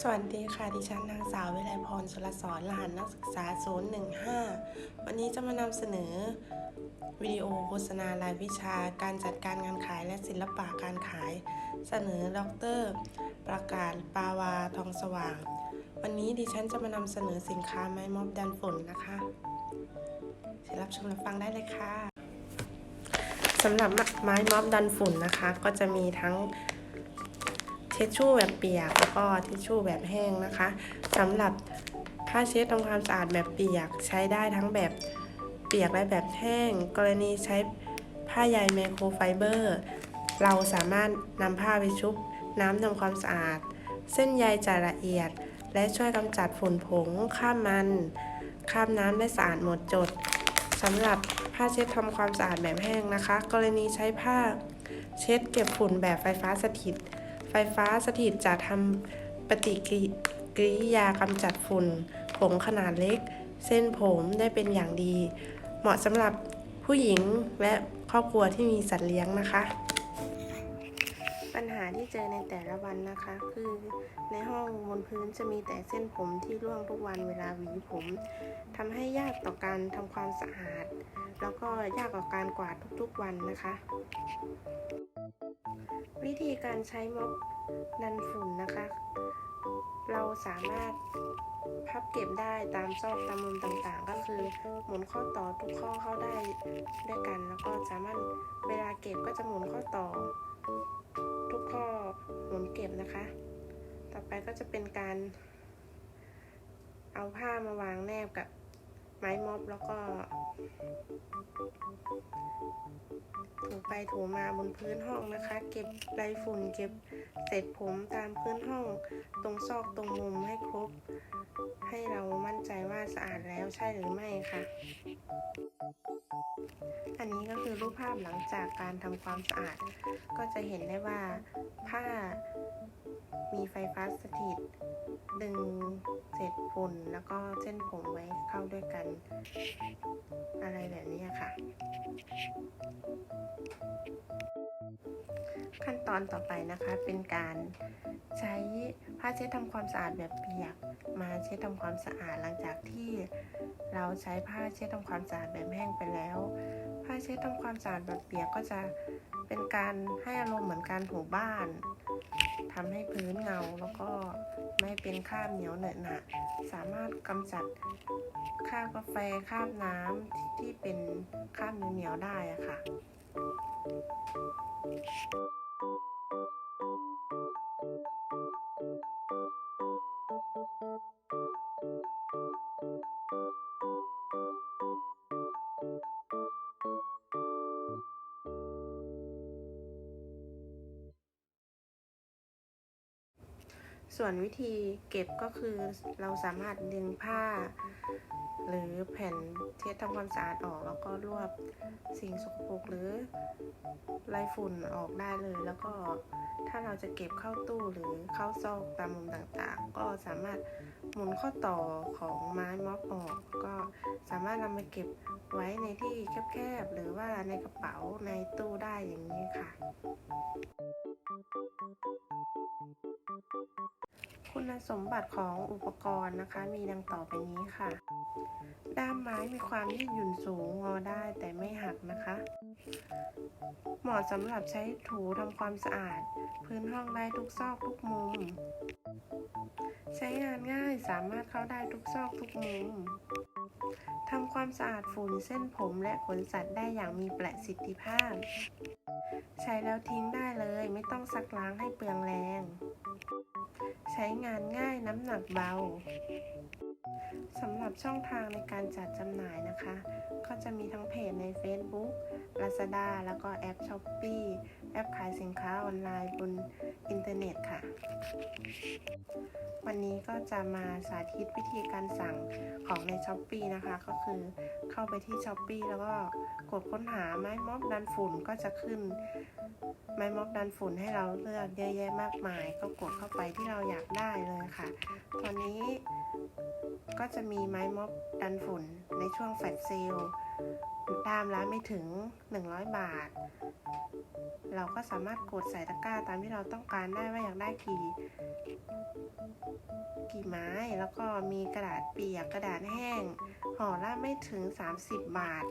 สวัสดีค่ะ ดิฉันนางสาววิไลพรสุรสอนรหัสนักศึกษา 015 วันนี้จะมานำเสนอ วิดีโอโฆษณารายวิชาการจัดการงานขายและศิลปะการขาย เสนอ ดร ประกาศปาวาทองสว่าง วันนี้ดิฉันจะมานำเสนอสินค้าไม้ม็อบดันฝนนะคะเชิญรับชมรับฟังได้เลยค่ะสำหรับไม้ม็อบดันฝุ่นนะคะ ก็จะมีทั้ง ทิชชู่แบบเปียกแล้วก็ทิชชู่แบบแห้งนะคะสำหรับผ้าเช็ดทำความสะอาดแบบเปียกใช้ได้ทั้งแบบเปียกและแบบแห้ง กรณีใช้ผ้าใยไมโครไฟเบอร์ เราสามารถนำผ้าไปชุบน้ำทำความสะอาด เส้นใยจะละเอียด และช่วยกำจัดฝุ่นผงข้ามมัน ข้ามน้ำได้สะอาดหมดจดสำหรับผ้าเช็ดทำความสะอาดแบบแห้งนะคะ กรณีใช้ผ้าเช็ดเก็บฝุ่นแบบไฟฟ้าสถิต ไฟฟ้าสถิตจะทำปฏิกิริยากำจัดฝุ่น ผงขนาดเล็ก เส้นผมได้เป็นอย่างดี เหมาะสำหรับผู้หญิงและครอบครัวที่มีสัตว์เลี้ยงนะคะ ปัญหาที่เจอในแต่ละวันนะคะ คือในห้องบนพื้นจะมีแต่เส้นผมที่ร่วงทุกวันเวลาหวีผมทำให้ยากต่อการทำความสะอาด แล้วก็ยากต่อการกวาดทุกๆวันนะคะ วิธีการใช้ม็อบดันฝุ่นนะคะ เราสามารถพับเก็บได้ตามซอกตามมุมต่างๆ ก็คือหมุนข้อต่อทุกข้อเข้าได้ด้วยกัน แล้วก็สามารถเวลาเก็บก็จะหมุนข้อต่อ ทุกข้อหมุนเก็บนะคะ ต่อไปก็จะเป็นการ เอาผ้ามาวางแนบกับ ไม้ม็อบแล้วก็ถูไปถูมาบนพื้นห้องนะคะ เก็บไรฝุ่นเก็บเศษผมตามพื้นห้องตรงซอกตรงมุมให้ครบ ให้เรามั่นใจว่าสะอาดแล้วใช่หรือไม่ค่ะ อันนี้ก็คือรูปภาพหลังจากการทำความสะอาด ก็จะเห็นได้ว่าผ้ามีไฟฟ้าสถิต ดึง ฝุ่นแล้วก็เส้นผมไว้เข้าด้วยกัน อะไรแบบนี้ค่ะ อนต่อไปนะคะ เป็นการใช้ผ้าเช็ดทำความสะอาดแบบเปียก มาเช็ดทำความสะอาดหลังจากที่เราใช้ผ้าเช็ดทำความสะอาดแบบแห้งไปแล้ว ผ้าเช็ดทำความสะอาดแบบเปียกก็จะเป็นการให้อารมณ์เหมือนการถูบ้านทำให้พื้นเงาแล้วก็ไม่เป็นคราบเหนียวเหนอะหนะสามารถกำจัดคราบกาแฟคราบน้ำที่เป็นคราบเหนียวๆได้อะค่ะ ส่วนวิธีเก็บก็คือเราสามารถดึงผ้า หรือแผ่นเช็ดทำความสะอาดออก แล้วก็รวบสิ่งสกปรกหรือไรฝุ่นออกได้เลย แล้วก็ถ้าเราจะเก็บเข้าตู้หรือเข้าซอกตามมุมต่างๆ ก็สามารถหมุนข้อต่อของไม้ม็อบออก ก็สามารถนำมาเก็บไว้ในที่แคบๆ หรือว่าในกระเป๋าในตู้ได้อย่างนี้ค่ะ คุณสมบัติของอุปกรณ์นะคะ มีดังต่อไปนี้ค่ะ ด้ามไม้มีความยืดหยุ่นสูงงอได้แต่ไม่หักนะคะ เหมาะสำหรับใช้ถูทำความสะอาด พื้นห้องได้ทุกซอกทุกมุม ใช้งานง่ายสามารถเข้าได้ทุกซอกทุกมุม ความสะอาดฝุ่นเส้นผมและขนสัตว์ได้อย่างมีประสิทธิภาพ ใช้แล้วทิ้งได้เลยไม่ต้องซักล้างให้เปลืองแรง ใช้งานง่ายน้ำหนักเบา สำหรับช่องทางในการจัดจำหน่ายนะคะ ก็จะมีทั้งเพจใน Facebook Lazada แล้วก็แอป s h อ p e e แอปขายสินค้าออนไลน์บนอินเทอร์เน็ตค่ะ วันนี้ก็จะมาสาธิตวิธีการสั่งของใน s h อ p e e นะคะ ก็คือเข้าไปที่ s h อ p e e แล้วก็กดค้นหาไม้ม็อบดันฝุ่นก็จะขึ้น ไม้ม็อบดันฝุ่นให้เราเลือกเยอะแยะมากมาย ก็กดเข้าไปที่เราอยากได้เลยค่ะ ตอนนี้ก็จะมีไม้ม็อบดันฝุ่นในช่วงแฟลชเซลด้ามละไม่ถึง 100 บาท เราก็สามารถกดใส่ตะกร้าตามที่เราต้องการได้ว่าอยากได้กี่ กี่ไม้แล้วก็มีกระดาษเปียกกระดาษแห้งห่อละไม่ถึง 30 บาท